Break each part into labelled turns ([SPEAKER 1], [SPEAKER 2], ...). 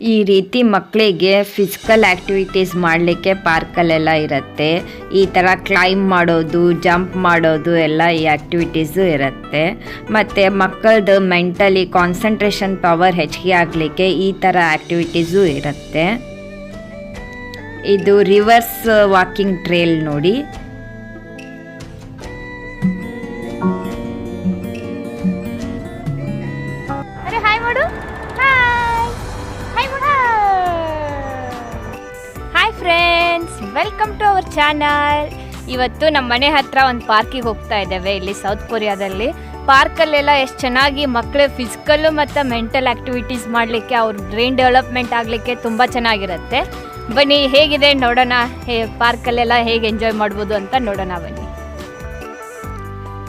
[SPEAKER 1] ಈ ರೀತಿ ಮಕ್ಕಳಿಗೆ ಫಿಸಿಕಲ್ ಆ್ಯಕ್ಟಿವಿಟೀಸ್ ಮಾಡಲಿಕ್ಕೆ ಪಾರ್ಕಲ್ಲೆಲ್ಲ ಇರುತ್ತೆ. ಈ ಥರ ಕ್ಲೈಮ್ ಮಾಡೋದು ಜಂಪ್ ಮಾಡೋದು ಎಲ್ಲ ಈ ಆ್ಯಕ್ಟಿವಿಟೀಸು ಇರುತ್ತೆ. ಮತ್ತು ಮಕ್ಕಳದು ಮೆಂಟಲಿ ಕಾನ್ಸಂಟ್ರೇಷನ್ ಪವರ್ ಹೆಚ್ಚಿಗೆ ಆಗಲಿಕ್ಕೆ ಈ ಥರ ಆ್ಯಕ್ಟಿವಿಟೀಸು ಇರುತ್ತೆ. ಇದು ರಿವರ್ಸ್ ವಾಕಿಂಗ್ ಟ್ರೇಲ್ ನೋಡಿ.
[SPEAKER 2] ಚಾನಲ್ ಇವತ್ತು ನಮ್ಮ ಮನೆ ಹತ್ರ ಒಂದು ಪಾರ್ಕಿಗೆ ಹೋಗ್ತಾ ಇದ್ದೇವೆ, ಇಲ್ಲಿ ಸೌತ್ ಕೊರಿಯಾದಲ್ಲಿ ಪಾರ್ಕಲ್ಲೆಲ್ಲ ಎಷ್ಟು ಚೆನ್ನಾಗಿ ಮಕ್ಕಳು ಫಿಸಿಕಲ್ಲು ಮತ್ತು ಮೆಂಟಲ್ ಆ್ಯಕ್ಟಿವಿಟೀಸ್ ಮಾಡಲಿಕ್ಕೆ, ಅವ್ರ ಬ್ರೈನ್ ಡೆವಲಪ್ಮೆಂಟ್ ಆಗಲಿಕ್ಕೆ ತುಂಬ ಚೆನ್ನಾಗಿರುತ್ತೆ. ಬನ್ನಿ, ಹೇಗಿದೆ ನೋಡೋಣ. ಹೇ ಪಾರ್ಕಲ್ಲೆಲ್ಲ ಹೇಗೆ ಎಂಜಾಯ್ ಮಾಡ್ಬೋದು ಅಂತ ನೋಡೋಣ ಬನ್ನಿ.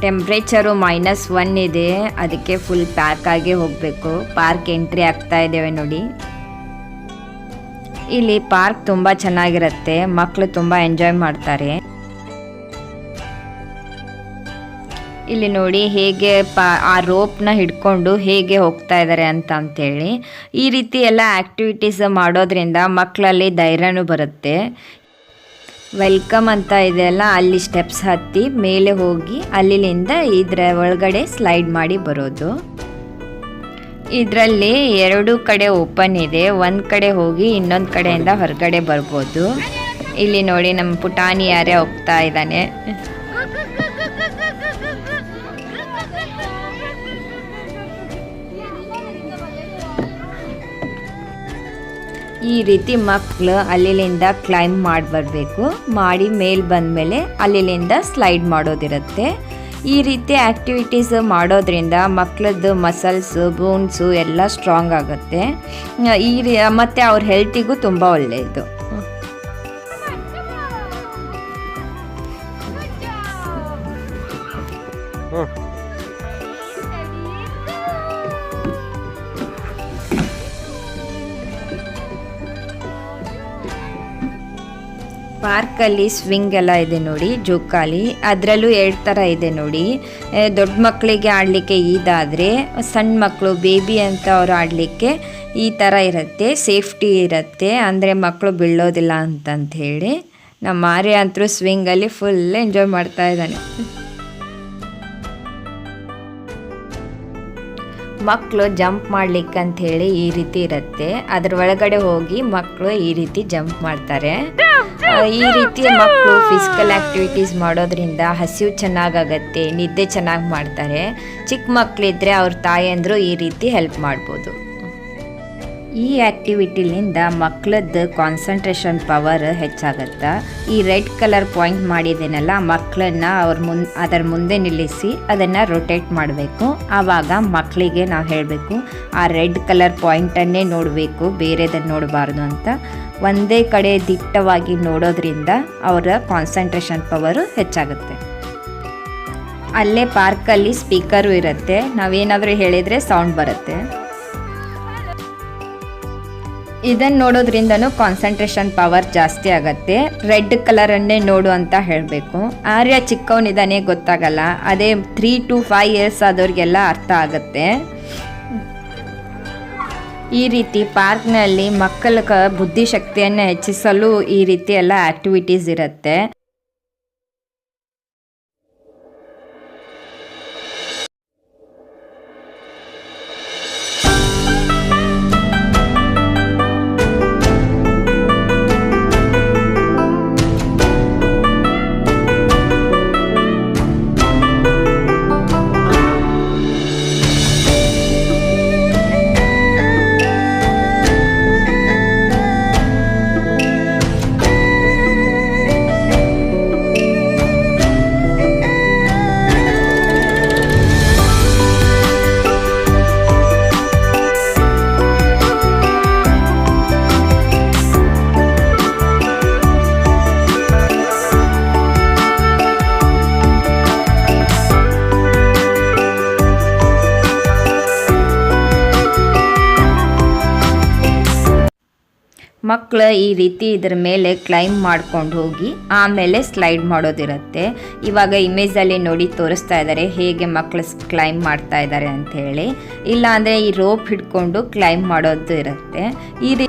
[SPEAKER 1] ಟೆಂಪ್ರೇಚರು ಮೈನಸ್ ಒನ್ ಇದೆ. ಅದಕ್ಕೆ ಫುಲ್ ಪ್ಯಾಕ್ ಆಗಿ ಹೋಗಬೇಕು. ಪಾರ್ಕ್ ಎಂಟ್ರಿ ಆಗ್ತಾ ಇದ್ದೇವೆ ನೋಡಿ. ಇಲ್ಲಿ ಪಾರ್ಕ್ ತುಂಬಾ ಚೆನ್ನಾಗಿರುತ್ತೆ ಮಕ್ಕಳು ತುಂಬಾ ಎಂಜಾಯ್ ಮಾಡ್ತಾರೆ. ಇಲ್ಲಿ ನೋಡಿ ಹೇಗೆ ಪಾ, ಆ ರೋಪ್ನ ಹಿಡ್ಕೊಂಡು ಹೇಗೆ ಹೋಗ್ತಾ ಇದ್ದಾರೆ ಅಂತ ಅಂತೇಳಿ. ಈ ರೀತಿ ಎಲ್ಲ ಆ್ಯಕ್ಟಿವಿಟೀಸ್ ಮಾಡೋದ್ರಿಂದ ಮಕ್ಕಳಲ್ಲಿ ಧೈರ್ಯನೂ ಬರುತ್ತೆ. ವೆಲ್ಕಮ್ ಅಂತ ಇದೆಯಲ್ಲ ಅಲ್ಲಿ ಸ್ಟೆಪ್ಸ್ ಹತ್ತಿ, ಮೇಲೆ ಹೋಗಿ ಅಲ್ಲಿಂದ ಇದರ ಒಳಗಡೆ ಸ್ಲೈಡ್ ಮಾಡಿ ಬರೋದು. ಇದರಲ್ಲಿ ಎರಡು ಕಡೆ ಓಪನ್ ಇದೆ. ಒಂದು ಕಡೆ ಹೋಗಿ ಇನ್ನೊಂದು ಕಡೆಯಿಂದ ಹೊರಗಡೆ ಬರ್ಬೋದು. ಇಲ್ಲಿ ನೋಡಿ ನಮ್ಮ ಪುಟಾಣಿ ಯಾರೇ ಹೋಗ್ತಾ ಇದ್ದಾನೆ. ಈ ರೀತಿ ಮಕ್ಕಳು ಅಲ್ಲಿಲಿಂದ ಕ್ಲೈಮ್ ಮಾಡಿ ಬರಬೇಕು. ಮಾಡಿ ಮೇಲೆ ಬಂದಮೇಲೆ ಅಲ್ಲಿಲಿಂದ ಸ್ಲೈಡ್ ಮಾಡೋದಿರುತ್ತೆ. ಈ ರೀತಿ ಆ್ಯಕ್ಟಿವಿಟೀಸ್ ಮಾಡೋದ್ರಿಂದ ಮಕ್ಕಳದ್ದು ಮಸಲ್ಸು ಬೋನ್ಸು ಎಲ್ಲ ಸ್ಟ್ರಾಂಗ್ ಆಗುತ್ತೆ. ಈ ಮತ್ತು ಅವ್ರ ಹೆಲ್ತಿಗೂ ತುಂಬ ಒಳ್ಳೆಯದು ಪಾರ್ಕಲ್ಲಿ ಸ್ವಿಂಗ್ ಎಲ್ಲ ಇದೆ ನೋಡಿ, ಜೋಕಾಲಿ. ಅದರಲ್ಲೂ ಎರಡು ಥರ ಇದೆ ನೋಡಿ. ದೊಡ್ಡ ಮಕ್ಕಳಿಗೆ ಆಡಲಿಕ್ಕೆ ಇದಾದರೆ ಸಣ್ಣ ಮಕ್ಕಳು ಬೇಬಿ ಅಂತ ಅವ್ರು ಆಡಲಿಕ್ಕೆ ಈ ಥರ ಇರುತ್ತೆ, ಸೇಫ್ಟಿ ಇರುತ್ತೆ. ಅಂದರೆ ಮಕ್ಕಳು ಬೀಳೋದಿಲ್ಲ ಅಂತಂತ ಹೇಳಿ. ನಮ್ಮ ಮಾರಿ ಅಂತೂ ಸ್ವಿಂಗಲ್ಲಿ ಫುಲ್ ಎಂಜಾಯ್ ಮಾಡ್ತಾ ಇದ್ದಾನೆ. ಮಕ್ಕಳು ಜಂಪ್ ಮಾಡ್ಲಿಕ್ಕೆ ಅಂತ ಹೇಳಿ ಈ ರೀತಿ ಇರುತ್ತೆ. ಅದ್ರ ಒಳಗಡೆ ಹೋಗಿ ಮಕ್ಕಳು ಈ ರೀತಿ ಜಂಪ್ ಮಾಡ್ತಾರೆ. ಈ ರೀತಿ ಮಕ್ಕಳು ಫಿಸಿಕಲ್ ಆಕ್ಟಿವಿಟೀಸ್ ಮಾಡೋದ್ರಿಂದ ಹಸಿವು ಚೆನ್ನಾಗಾಗತ್ತೆ, ನಿದ್ದೆ ಚೆನ್ನಾಗಿ ಮಾಡ್ತಾರೆ. ಚಿಕ್ಕ ಮಕ್ಕಳಿದ್ರೆ ಅವ್ರ ಅಂದ್ರೂ ಈ ರೀತಿ ಹೆಲ್ಪ್ ಮಾಡ್ಬೋದು. ಈ ಆ್ಯಕ್ಟಿವಿಟಿಲಿಂದ ಮಕ್ಕಳದ್ದು ಕಾನ್ಸಂಟ್ರೇಷನ್ ಪವರ್ ಹೆಚ್ಚಾಗತ್ತೆ. ಈ ರೆಡ್ ಕಲರ್ ಪಾಯಿಂಟ್ ಮಾಡಿದ್ದೇನಲ್ಲ ಮಕ್ಕಳನ್ನ ಅವ್ರ ಮುನ್, ಅದರ ಮುಂದೆ ನಿಲ್ಲಿಸಿ ಅದನ್ನು ರೊಟೇಟ್ ಮಾಡಬೇಕು. ಆವಾಗ ಮಕ್ಕಳಿಗೆ ನಾವು ಹೇಳಬೇಕು, ಆ ರೆಡ್ ಕಲರ್ ಪಾಯಿಂಟನ್ನೇ ನೋಡಬೇಕು ಬೇರೆದನ್ನು ನೋಡಬಾರ್ದು ಅಂತ. ಒಂದೇ ಕಡೆ ದಿಟ್ಟವಾಗಿ ನೋಡೋದ್ರಿಂದ ಅವರ ಕಾನ್ಸಂಟ್ರೇಷನ್ ಪವರು ಹೆಚ್ಚಾಗುತ್ತೆ. ಅಲ್ಲೇ ಪಾರ್ಕಲ್ಲಿ ಸ್ಪೀಕರು ಇರುತ್ತೆ, ನಾವೇನಾದರೂ ಹೇಳಿದರೆ ಸೌಂಡ್ ಬರುತ್ತೆ. ಇದನ್ನು ನೋಡೋದ್ರಿಂದನೂ ಕಾನ್ಸಂಟ್ರೇಷನ್ ಪವರ್ ಜಾಸ್ತಿ ಆಗತ್ತೆ. ರೆಡ್ ಕಲರನ್ನೇ ನೋಡು ಅಂತ ಹೇಳಬೇಕು. ಆರ್ಯ ಚಿಕ್ಕವನಿದಾನೆ ಗೊತ್ತಾಗಲ್ಲ. ಅದೇ ತ್ರೀ ಟು ಫೈವ್ ಇಯರ್ಸ್ ಆದವ್ರಿಗೆಲ್ಲ ಅರ್ಥ ಆಗುತ್ತೆ. ಈ ರೀತಿ ಪಾರ್ಕ್ನಲ್ಲಿ ಮಕ್ಕಳ ಬುದ್ಧಿಶಕ್ತಿಯನ್ನು ಹೆಚ್ಚಿಸಲು ಈ ರೀತಿ ಎಲ್ಲ ಆಕ್ಟಿವಿಟೀಸ್ ಇರುತ್ತೆ. ಮಕ್ಕಳು ಈ ರೀತಿ ಇದ್ರ ಮೇಲೆ ಕ್ಲೈಮ್ ಮಾಡ್ಕೊಂಡು ಹೋಗಿ ಆಮೇಲೆ ಸ್ಲೈಡ್ ಮಾಡೋದಿರುತ್ತೆ. ಇವಾಗ ಇಮೇಜಲ್ಲಿ ನೋಡಿ ತೋರಿಸ್ತಾ ಇದ್ದಾರೆ ಹೇಗೆ ಮಕ್ಕಳು ಕ್ಲೈಮ್ ಮಾಡ್ತಾ ಇದ್ದಾರೆ ಅಂತ ಹೇಳಿ. ಇಲ್ಲ ಅಂದರೆ ಈ ರೋಪ್ ಹಿಡ್ಕೊಂಡು ಕ್ಲೈಮ್ ಮಾಡೋದು ಇರುತ್ತೆ. ಈ ರೀ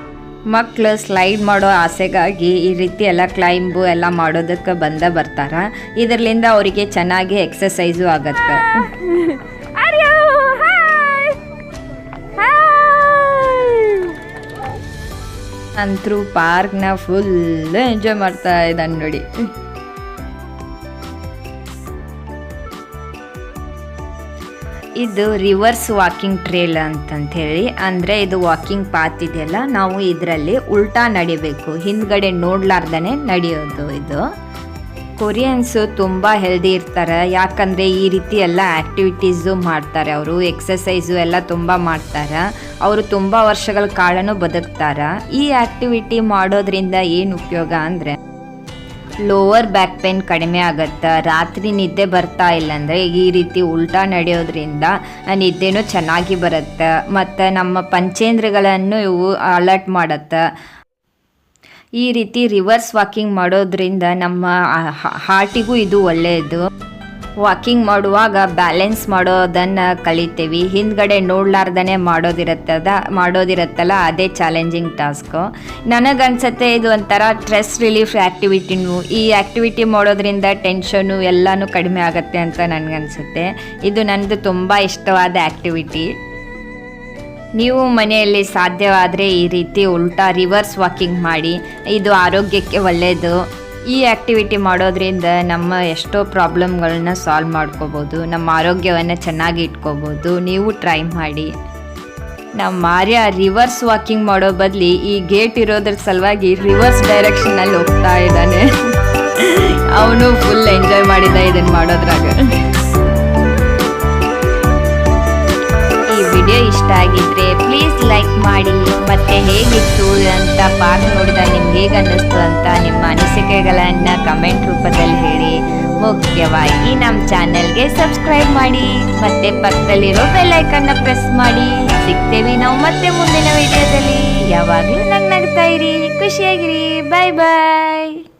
[SPEAKER 1] ಮಕ್ಕಳು ಸ್ಲೈಡ್ ಮಾಡೋ ಆಸೆಗಾಗಿ ಈ ರೀತಿ ಎಲ್ಲ ಕ್ಲೈಂಬು ಎಲ್ಲ ಮಾಡೋದಕ್ಕೆ ಬಂದ ಬರ್ತಾರ. ಇದರಿಂದ ಅವರಿಗೆ ಚೆನ್ನಾಗಿ ಎಕ್ಸಸೈಸು ಆಗತ್ತೆ. ಅಂತರೂ ಪಾರ್ಕ್ನ ಫುಲ್ ಎಂಜಾಯ್ ಮಾಡ್ತಾ ಇದ್ದಾನೆ ನೋಡಿ. ಇದು ರಿವರ್ಸ್ ವಾಕಿಂಗ್ ಟ್ರೇಲ್ ಅಂತಂತ ಹೇಳಿ ಅಂದರೆ ಇದು ವಾಕಿಂಗ್ ಪಾತ್ ಇದೆಯಲ್ಲ, ನಾವು ಇದರಲ್ಲಿ ಉಲ್ಟಾ ನಡಿಬೇಕು, ಹಿಂದ್ಗಡೆ ನೋಡ್ಲಾರ್ದೇ ನಡೆಯೋದು ಇದು. ಕೊರಿಯನ್ಸು ತುಂಬ ಹೆಲ್ದಿ ಇರ್ತಾರೆ. ಯಾಕಂದರೆ ಈ ರೀತಿ ಎಲ್ಲ ಆ್ಯಕ್ಟಿವಿಟೀಸು ಮಾಡ್ತಾರೆ ಅವರು. ಎಕ್ಸಸೈಸು ಎಲ್ಲ ತುಂಬ ಮಾಡ್ತಾರೆ. ಅವರು ತುಂಬ ವರ್ಷಗಳ ಕಾಲನೂ ಬದುಕ್ತಾರೆ. ಈ ಆ್ಯಕ್ಟಿವಿಟಿ ಮಾಡೋದ್ರಿಂದ ಏನು ಉಪಯೋಗ ಅಂದರೆ ಲೋವರ್ ಬ್ಯಾಕ್ ಪೇನ್ ಕಡಿಮೆ ಆಗುತ್ತೆ. ರಾತ್ರಿ ನಿದ್ದೆ ಬರ್ತಾ ಇಲ್ಲ ಅಂದರೆ ಈ ರೀತಿ ಉಲ್ಟಾ ನಡೆಯೋದ್ರಿಂದ ನಿದ್ದೆನೂ ಚೆನ್ನಾಗಿ ಬರುತ್ತೆ. ಮತ್ತು ನಮ್ಮ ಪಂಚೇಂದ್ರಗಳನ್ನು ಇವು ಅಲರ್ಟ್ ಮಾಡುತ್ತೆ. ಈ ರೀತಿ ರಿವರ್ಸ್ ವಾಕಿಂಗ್ ಮಾಡೋದ್ರಿಂದ ನಮ್ಮ ಹಾರ್ಟಿಗೂ ಇದು ಒಳ್ಳೆಯದು ವಾಕಿಂಗ್ ಮಾಡುವಾಗ ಬ್ಯಾಲೆನ್ಸ್ ಮಾಡೋದನ್ನು ಕಲಿತೀವಿ. ಹಿಂದ್ಗಡೆ ನೋಡ್ಲಾರ್ದೇ ಮಾಡೋದಿರತ್ತದ, ಮಾಡೋದಿರತ್ತಲ್ಲ, ಅದೇ ಚಾಲೆಂಜಿಂಗ್ ಟಾಸ್ಕು ನನಗನ್ಸತ್ತೆ ಇದು ಒಂಥರ ಸ್ಟ್ರೆಸ್ ರಿಲೀಫ್ ಆ್ಯಕ್ಟಿವಿಟಿನೂ ಈ ಆ್ಯಕ್ಟಿವಿಟಿ ಮಾಡೋದ್ರಿಂದ ಟೆನ್ಷನು ಎಲ್ಲನೂ ಕಡಿಮೆ ಆಗುತ್ತೆ ಅಂತ ನನಗನ್ಸುತ್ತೆ. ಇದು ನನ್ನದು ತುಂಬ ಇಷ್ಟವಾದ ಆ್ಯಕ್ಟಿವಿಟಿ ನೀವು ಮನೆಯಲ್ಲಿ ಸಾಧ್ಯವಾದರೆ ಈ ರೀತಿ ಉಲ್ಟಾ ರಿವರ್ಸ್ ವಾಕಿಂಗ್ ಮಾಡಿ, ಇದು ಆರೋಗ್ಯಕ್ಕೆ ಒಳ್ಳೆಯದು ಈ ಆ್ಯಕ್ಟಿವಿಟಿ ಮಾಡೋದ್ರಿಂದ ನಮ್ಮ ಎಷ್ಟೋ ಪ್ರಾಬ್ಲಮ್ಗಳನ್ನ ಸಾಲ್ವ್ ಮಾಡ್ಕೋಬೋದು, ನಮ್ಮ ಆರೋಗ್ಯವನ್ನು ಚೆನ್ನಾಗಿ ಇಟ್ಕೋಬೋದು. ನೀವು ಟ್ರೈ ಮಾಡಿ. ನಮ್ಮ ಆರ್ಯ ರಿವರ್ಸ್ ವಾಕಿಂಗ್ ಮಾಡೋ ಬದಲಿ ಈ ಗೇಟ್ ಇರೋದ್ರ ಸಲುವಾಗಿ ರಿವರ್ಸ್ ಡೈರೆಕ್ಷನಲ್ಲಿ ಹೋಗ್ತಾ ಇದ್ದಾನೆ. ಅವನು ಫುಲ್ ಎಂಜಾಯ್ ಮಾಡಿದ್ದ ಇದನ್ನು ಮಾಡೋದ್ರಾಗ. ವಿಡಿಯೋ ಇಷ್ಟ ಆಗಿದ್ರೆ ಪ್ಲೀಸ್ ಲೈಕ್ ಮಾಡಿ. ಮತ್ತೆ ಹೇಗಿತ್ತು ಅಂತ ಪಾಠ ನೋಡಿದಾಗ ನಿಮ್ಗೆ ಹೇಗೆ ಅನ್ನಿಸ್ತು ಅಂತ ನಿಮ್ಮ ಅನಿಸಿಕೆಗಳನ್ನು ಕಮೆಂಟ್ ರೂಪದಲ್ಲಿ ಹೇಳಿ. ಮುಖ್ಯವಾಗಿ ನಮ್ಮ ಚಾನೆಲ್ಗೆ ಸಬ್ಸ್ಕ್ರೈಬ್ ಮಾಡಿ. ಮತ್ತೆ ಪಕ್ಕದಲ್ಲಿರೋ ಬೆಲ್ ಐಕನ್ನ ಪ್ರೆಸ್ ಮಾಡಿ. ಸಿಗ್ತೇವೆ ನಾವು ಮತ್ತೆ ಮುಂದಿನ ವಿಡಿಯೋದಲ್ಲಿ. ಯಾವಾಗಲೂ ನಗ್ನಗ್ತಾ ಇರಿ. ಖುಷಿಯಾಗಿರಿ. ಬಾಯ್ ಬಾಯ್